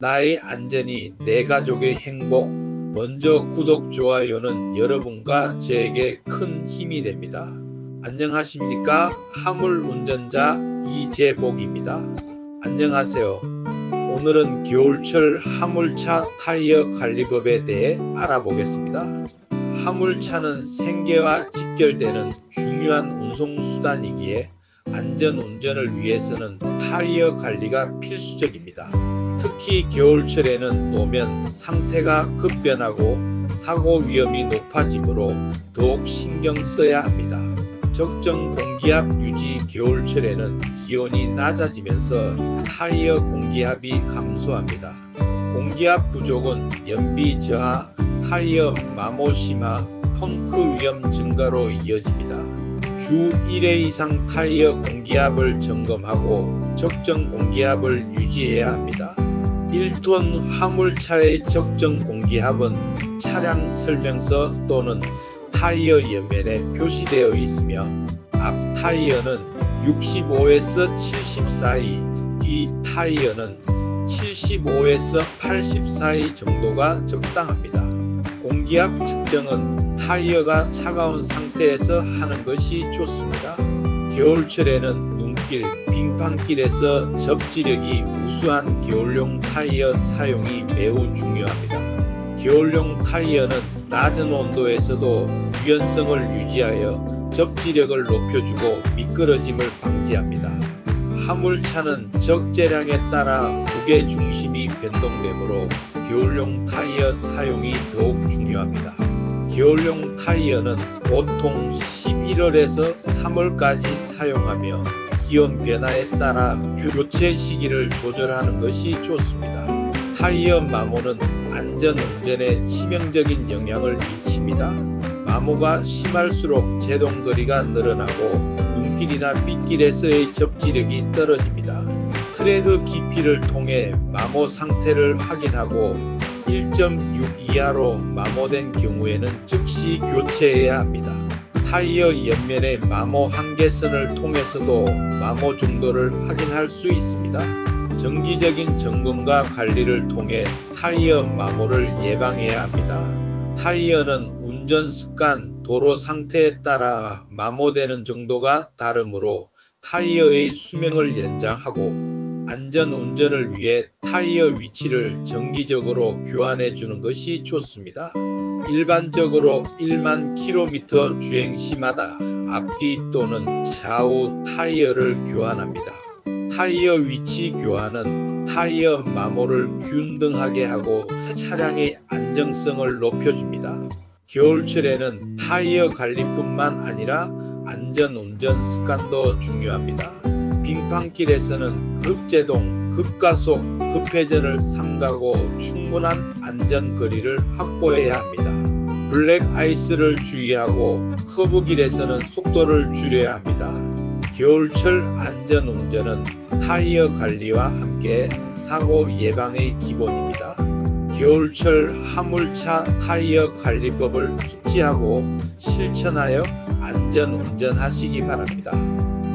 나의 안전이 내 가족의 행복. 먼저 구독, 좋아요는 여러분과 제게 큰 힘이 됩니다. 안녕하십니까? 화물 운전자 이재복입니다. 안녕하세요. 오늘은 겨울철 화물차 타이어 관리법에 대해 알아보겠습니다. 화물차는 생계와 직결되는 중요한 운송수단이기에 안전 운전을 위해서는 타이어 관리가 필수적입니다. 특히 겨울철에는 노면 상태가 급변하고 사고 위험이 높아지므로 더욱 신경 써야 합니다. 적정 공기압 유지 겨울철에는 기온이 낮아지면서 타이어 공기압이 감소합니다. 공기압 부족은 연비 저하, 타이어 마모 심화, 펑크 위험 증가로 이어집니다. 주 1회 이상 타이어 공기압을 점검하고 적정 공기압을 유지해야 합니다. 1톤 화물차의 적정 공기압은 차량 설명서 또는 타이어 옆면에 표시되어 있으며 앞 타이어는 65에서 70 사이, 뒤 타이어는 75에서 80 사이 정도가 적당합니다. 공기압 측정은 타이어가 차가운 상태에서 하는 것이 좋습니다. 겨울철에는 눈길, 빙판길에서 접지력이 우수한 겨울용 타이어 사용이 매우 중요합니다. 겨울용 타이어는 낮은 온도에서도 유연성을 유지하여 접지력을 높여주고 미끄러짐을 방지합니다. 화물차는 적재량에 따라 무게 중심이 변동되므로 겨울용 타이어 사용이 더욱 중요합니다. 겨울용 타이어는 보통 11월에서 3월까지 사용하며 기온 변화에 따라 교체 시기를 조절하는 것이 좋습니다. 타이어 마모는 안전 운전에 치명적인 영향을 미칩니다. 마모가 심할수록 제동 거리가 늘어나고 눈길이나 빗길에서의 접지력이 떨어집니다. 트레드 깊이를 통해 마모 상태를 확인하고 1.6 이하로 마모된 경우에는 즉시 교체해야 합니다. 타이어 옆면의 마모 한계선을 통해서도 마모 정도를 확인할 수 있습니다. 정기적인 점검과 관리를 통해 타이어 마모를 예방해야 합니다. 타이어는 운전 습관, 도로 상태에 따라 마모되는 정도가 다르므로 타이어의 수명을 연장하고 안전 운전을 위해 타이어 위치를 정기적으로 교환해 주는 것이 좋습니다. 일반적으로 1만 킬로미터 주행 시마다 앞뒤 또는 좌우 타이어를 교환합니다. 타이어 위치 교환은 타이어 마모를 균등하게 하고 차량의 안정성을 높여줍니다. 겨울철에는 타이어 관리뿐만 아니라 안전 운전 습관도 중요합니다. 빙판길에서는 급제동, 급가속, 급회전을 삼가고 충분한 안전 거리를 확보해야 합니다. 블랙 아이스를 주의하고 커브길에서는 속도를 줄여야 합니다. 겨울철 안전 운전은 타이어 관리와 함께 사고 예방의 기본입니다. 겨울철 화물차 타이어 관리법을 숙지하고 실천하여 안전 운전하시기 바랍니다.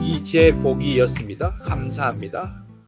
이재복이었습니다. 감사합니다.